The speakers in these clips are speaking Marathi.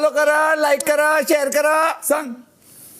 फॉलो करा लाईक करा शेअर करा. सांग.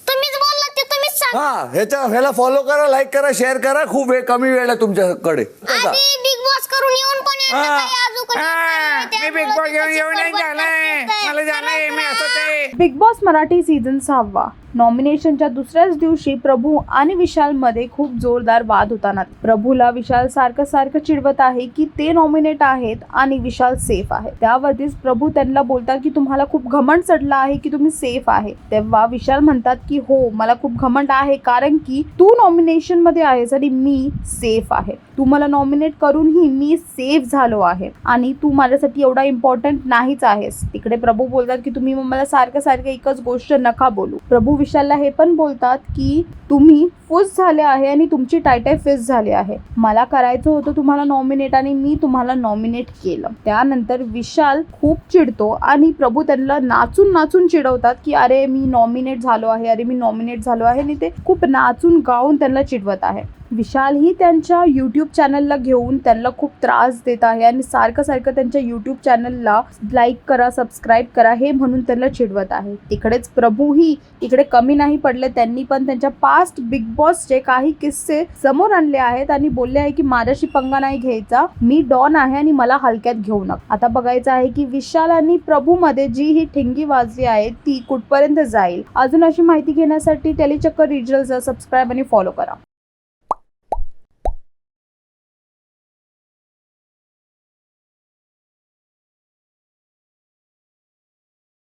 तुम्हीच बोलला ते तुम्हीच सांग. हा ह्याच्या ह्याला फॉलो करा लाईक करा शेअर करा. खूप वेळ कमी वेळ आहे तुमच्याकडे. आधी बिग बॉस करून येऊन पण एकदा हा. काही अजून कोणी हा, नाही, मी बिग बॉस त्यामुळे येऊन तिचं येऊन नाही चिकन झालंय. बनवतात. मला झालंय मी असंच आहे बिग बॉस मराठी सीझन सहावा. नॉमिनेशनच्या दुसऱ्याच दिवशी प्रभू आणि विशाल मध्ये खूप जोरदार वाद होताना प्रभूला विशाल सारखं सारखं चिडवत आहे की ते नॉमिनेट आहेत आणि विशाल सेफ आहे. त्यावरतीच प्रभू त्यांना बोलतात की तुम्हाला खूप घमंड चढला आहे की तुम्ही सेफ आहे. तेव्हा विशाल म्हणतात की हो मला खूप घमंड आहे कारण की तू नॉमिनेशनमध्ये आहेस आणि मी सेफ आहे. तू मला नॉमिनेट करूनही मी सेफ झालो आहे आणि तू माझ्यासाठी एवढा इम्पॉर्टंट नाहीच आहेस. तिकडे प्रभू बोलतात की तुम्ही मग मला सारखं सारखं एकच गोष्ट नका बोलू. प्रभू विशालला हे पण बोलतात की तुम्ही फुस झाले आहे आणि तुमची टायटाय फिस झाली आहे. मला करायचं होतं तुम्हाला नॉमिनेट आणि मी तुम्हाला नॉमिनेट केलं. त्यानंतर विशाल खूप चिडतो आणि प्रभू त्यांना नाचून नाचून चिडवतात की अरे मी नॉमिनेट झालो आहे अरे मी नॉमिनेट झालो आहे आणि ते खूप नाचून गाऊन त्यांना चिडवत आहे. विशालही त्यांच्या यूट्यूब चॅनलला घेऊन त्यांना खूप त्रास देत आहे आणि सारखं सारखं त्यांच्या यूट्यूब चॅनलला लाईक करा सबस्क्राईब करा हे म्हणून त्यांना चिडवत आहे. तिकडेच प्रभूही इकडे कमी नाही पडले त्यांनी पण त्यांच्या पास्ट बिग बॉसचे काही किस्से समोर आणले आहेत आणि बोलले आहे की माझ्याशी पंगा नाही घ्यायचा मी डॉन आहे आणि मला हलक्यात घेऊ नका. आता बघायचं आहे की विशाल आणि प्रभू मध्ये जी ही ठिंगी वाजली आहे ती कुठपर्यंत जाईल? अजून अशी माहिती घेण्यासाठी टेलिचक्कर रिजनलचा सबस्क्राईब आणि फॉलो करा.